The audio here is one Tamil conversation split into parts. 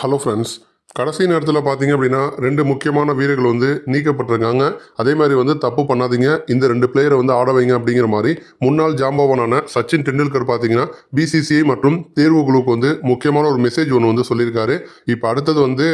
ஹலோ ஃப்ரெண்ட்ஸ் கடைசி நேரத்தில் பார்த்தீங்க அப்படின்னா ரெண்டு முக்கியமான வீரர்கள் வந்து நீக்கப்பட்டிருக்காங்க. அதே மாதிரி வந்து தப்பு பண்ணாதீங்க. இந்த ரெண்டு பிளேயரை வந்து ஆட வைங்க அப்படிங்கிற மாதிரி முன்னாள் ஜாம்பவானான சச்சின் டெண்டுல்கர் பார்த்தீங்கன்னா பிசிசிஐ மற்றும் தேர்வு குழுக்கு வந்து முக்கியமான ஒரு மெசேஜ் ஒன்று வந்து சொல்லியிருக்காரு. இப்போ அடுத்தது வந்து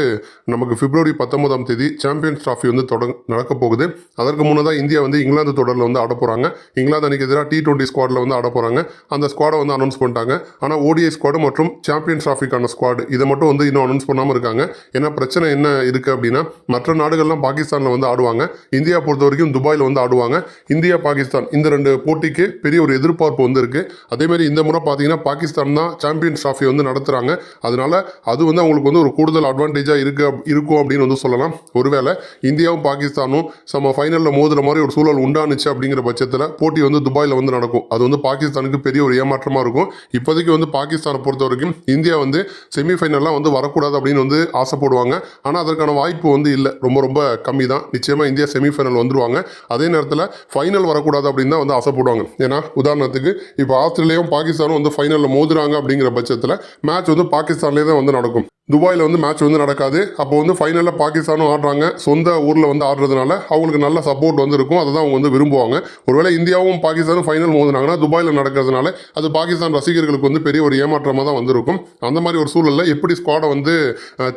நமக்கு பிப்ரவரி பத்தொன்பதாம் தேதி சாம்பியன்ஸ் ட்ராஃபி வந்து தொடங்க நடக்க போகுது. அதற்கு முன்னதாக இந்தியா வந்து இங்கிலாந்து தொடரில் வந்து ஆட போகிறாங்க இங்கிலாந்து அன்றைக்கு எதிராக டி டுவெண்ட்டி ஸ்குவாடில் வந்து ஆட போகிறாங்க அந்த ஸ்குவாடை வந்து அனௌன்ஸ் பண்ணிட்டாங்க. ஆனால் ஓடிஐ ஸ்குவாடு மற்றும் சாம்பியன்ஸ் ட்ராஃபிக்கான ஸ்குவாடு இதை மட்டும் வந்து இன்னும் அனௌன்ஸ் பண்ணாமல் இருக்காங்க. ஏன்னா பிரச்சனை என்ன இருக்குது அப்படின்னா மற்ற நாடுகள்லாம் பாகிஸ்தானில் வந்து ஆடுவாங்க. இந்தியா பொறுத்த வரைக்கும் துபாயில் வந்து ஆடுவாங்க. இந்தியா பாகிஸ்தான் இந்த ரெண்டு போட்டிக்கு பெரிய ஒரு எதிர்பார்ப்பு வந்து இருக்குது அதேமாதிரி இந்த முறை பார்த்தீங்கன்னா பாகிஸ்தான் தான் சாம்பியன்ஸ் ட்ராஃபி வந்து நடத்துகிறாங்க அதனால அது வந்து அவங்களுக்கு வந்து ஒரு கூடுதல் அட்வான்டேஜாக இருக்கு இருக்கும் அப்படின்னு வந்து சொல்லலாம். ஒருவேளை இந்தியாவும் பாகிஸ்தானும் நம்ம ஃபைனலில் மோதுற மாதிரி ஒரு சூழல் உண்டானுச்சு அப்படிங்கிற பட்சத்தில் போட்டி வந்து துபாயில் வந்து நடக்கும். அது வந்து பாகிஸ்தானுக்கு பெரிய ஒரு ஏமாற்றமாக இருக்கும். இப்போதைக்கு வந்து பாகிஸ்தானை பொறுத்த வரைக்கும் இந்தியா வந்து செமிஃபைனல்லாம் வந்து வரக்கூடாது அப்படின்னு வந்து ஆசைப்படுவாங்க. ஆனால் அதற்கான வாய்ப்பு வந்து இல்லை. ரொம்ப ரொம்ப கம்மி தான் நிச்சயமாக இந்தியா செமிஃபைனல் வந்துருவாங்க. அதே நேரத்தில் ஃபைனல் வரக்கூடாது அப்படின்னு தான் வந்து ஆசைப்படுவாங்க. ஏன்னா உதாரணத்துக்கு இப்போ ஆஸ்திரேலியாவும் பாகிஸ்தானும் வந்து ஃபைனலில் மோதுறாங்க அப்படிங்கிற பட்சத்தில் மேட்ச் வந்து பாகிஸ்தான்லேயே தான் வந்து நடக்கும். துபாயில் வந்து மேட்ச் வந்து நடக்காது. அப்போ வந்து ஃபைனலில் பாகிஸ்தானும் ஆடுறாங்க. சொந்த ஊரில் வந்து ஆடுறதுனால அவங்களுக்கு நல்ல சப்போர்ட் வந்து இருக்கும். அதை தான் அவங்க வந்து விரும்புவாங்க. ஒருவேளை இந்தியாவும் பாகிஸ்தானும் ஃபைனல் மோதுனாங்கன்னா துபாயில் நடக்கிறதுனால அது பாகிஸ்தான் ரசிகர்களுக்கு வந்து பெரிய ஒரு ஏமாற்றமாக தான் வந்திருக்கும். அந்த மாதிரி ஒரு சூழலில் எப்படி ஸ்குவாடை வந்து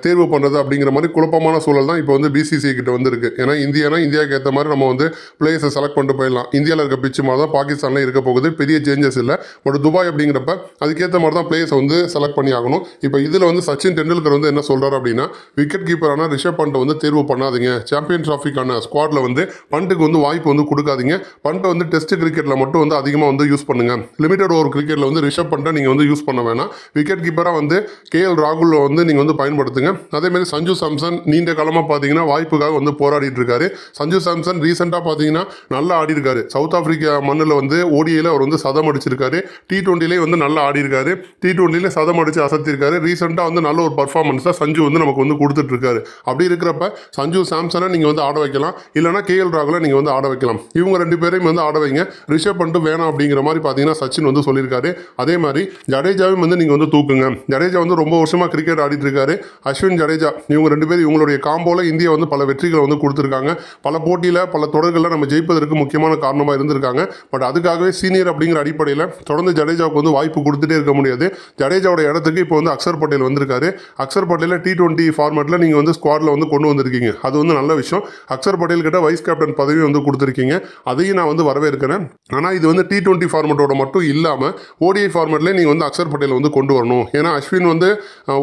தேர்வு பண்ணுறது அப்படிங்கிற மாதிரி குழப்பமான சூழல் தான் இப்போ வந்து பிசிசி கிட்ட வந்திருக்கு. ஏன்னா இந்தியானா இந்தியாவுக்கு ஏற்ற மாதிரி நம்ம வந்து பிளேயர்ஸை செலக்ட் பண்ணிட்டு போயிடலாம். இந்தியாவில் இருக்க பிச்சு மாதிரி தான் பாகிஸ்தானில் இருக்க போகுது. பெரிய சேஞ்சஸ் இல்லை. பட் துபாய் அப்படிங்கிறப்ப அதுக்கேற்ற மாதிரி தான் பிளேயர்ஸை வந்து செலக்ட் பண்ணி ஆகணும். இப்போ இதில் வந்து சச்சின் டெண்டுல்கர் வந்து என்ன சொல்கிறார் அப்படின்னா விக்கெட் கீப்பரான ரிஷப் பண்ட்டை வந்து தேர்வு பண்ணாதீங்க. சாம்பியன் ட்ராஃபிக்கான ஸ்குவாடில் வந்து பண்ட்டுக்கு வந்து வாய்ப்பு வந்து கொடுக்காதீங்க. பண்ட்டை வந்து டெஸ்ட் கிரிக்கெட்டில் மட்டும் வந்து அதிகமாக வந்து யூஸ் பண்ணுங்க. லிமிடெட் ஓவர் கிரிக்கெட்டில் வந்து ரிஷப் பண்ட்டை நீங்கள் வந்து யூஸ் பண்ண வேணாம். விக்கெட் கீப்பராக வந்து கேஎல் ராகுல் வந்து நீங்கள் வந்து பயன்படுத்துங்க. அதேமாதிரி சஞ்சு சாம்சன் நீண்ட காலமாக பார்த்தீங்கன்னா வாய்ப்புக்காக வந்து போராடிட்டு இருக்காரு. சஞ்சு சாம்சன் ரீசெண்டாக பார்த்தீங்கன்னா நல்லா ஆடி இருக்காரு. சவுத் ஆப்பிரிக்கா மண்ணில் வந்து ஓடியில் அவர் வந்து சதம் அடிச்சிருக்காரு. டி டுவெண்ட்டிலே வந்து நல்லா ஆடி இருக்காரு. டி டுவெண்ட்டிலே சதம் அடிச்சு அசத்திருக்காரு. ரீசெண்டாக வந்து நல்ல ஒரு பர்ஃபார்மன்ஸ் தான் சஞ்சு வந்து நமக்கு வந்து கொடுத்துட்டு இருக்காரு அப்படி இருக்கிறப்ப சஞ்சு சாம்சனை நீங்கள் வந்து ஆட வைக்கலாம். இல்லைனா கேஎல் ராகுலை நீங்கள் வந்து ஆட வைக்கலாம். இவங்க ரெண்டு பேரையும் வந்து ஆட வைங்க. ரிஷப் பண்ணிட்டு வேணாம் அப்படிங்கிற மாதிரி பார்த்தீங்கன்னா சச்சின் வந்து சொல்லியிருக்காரு. அதே மாதிரி ஜடேஜாவையும் வந்து நீங்கள் வந்து தூக்குங்க. ஜடேஜா வந்து ரொம்ப வருஷமாக கிரிக்கெட் ஆடிட்டு இருக்காரு. அஸ்வின் ஜடேஜா இவங்க ரெண்டு பேரும் இவங்களுடைய காம்போல இந்தியா வந்து பல வெற்றிகளை வந்து கொடுத்துருக்காங்க. பல போட்டியில் பல தொடர்களில் நம்ம ஜெயிப்பதற்கு முக்கியமான காரணமாக இருந்திருக்காங்க. பட் அதுக்காகவே சீனியர் அப்படிங்கிற அடிப்படையில் தொடர்ந்து ஜடேஜாவுக்கு வந்து வாய்ப்பு கொடுத்துட்டே இருக்க முடியாது. ஜடேஜாவோட இடத்துக்கு இப்போ வந்து அக்சர் பட்டேல் வந்திருக்காரு. அக்சர் பட்டேலை டி டுவெண்ட்டி ஃபார்மேட்டில் நீங்கள் வந்து ஸ்குவாடில் வந்து கொண்டு வந்திருக்கீங்க. அது வந்து நல்ல விஷயம். அக்சர் பட்டேல் கிட்ட வைஸ் கேப்டன் பதவி வந்து கொடுத்துருக்கீங்க. அதையும் நான் வந்து வரவேற்கிறேன். ஆனால் இது வந்து டி டுவெண்ட்டி ஃபார்மேட்டோட மட்டும் இல்லாமல் ஓடிஐ ஃபார்மேட்லேயே நீங்கள் வந்து அக்சர் பட்டேல் வந்து கொண்டு வரணும். ஏன்னா அஸ்வின் வந்து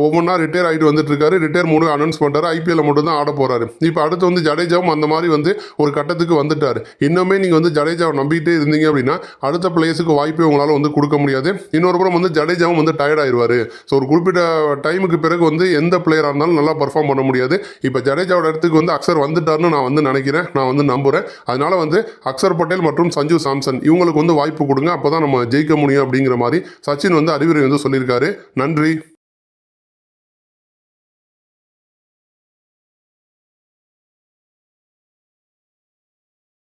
ஒவ்வொன்றா ரிட்டையர் ஆகிட்டு வந்துட்டு இருக்காரு ரிட்டையர் மூணு அனௌன்ஸ் பண்ணுறாரு ஐபிஎல் மட்டும் தான் ஆட போகிறாரு இப்போ அடுத்து வந்து ஜடேஜாவும் அந்த மாதிரி வந்து ஒரு கட்டத்துக்கு வந்துட்டார். இன்னுமே நீங்கள் வந்து ஜடேஜாவை நம்பிக்கிட்டே இருந்தீங்க அப்படின்னா அடுத்த பிளேயர்ஸுக்கு வாய்ப்பே உங்களால் வந்து கொடுக்க முடியாது. இன்னொரு புறம் வந்து ஜடேஜாவும் வந்து டயர்ட் ஆயிடுவார் ஸோ ஒரு குறிப்பிட்ட டைமுக்கு பிறகு வந்து எந்த பிளேயராக இருந்தாலும் நல்லா பர்ஃபார்ம் பண்ண முடியாது. இப்போ ஜடேஜாவோட இடத்துக்கு வந்து அக்சர் வந்துட்டார்னு நான் வந்து நினைக்கிறேன். நான் வந்து நம்புகிறேன் அதனால வந்து அக்சர் பட்டேல் மற்றும் சஞ்சு சாம்சன் இவங்களுக்கு வந்து வாய்ப்பு கொடுங்க. அப்போ தான் நம்ம ஜெயிக்க முடியும் அப்படிங்கிற மாதிரி சச்சின் வந்து அறிவுரை வந்து சொல்லியிருக்காரு. நன்றி.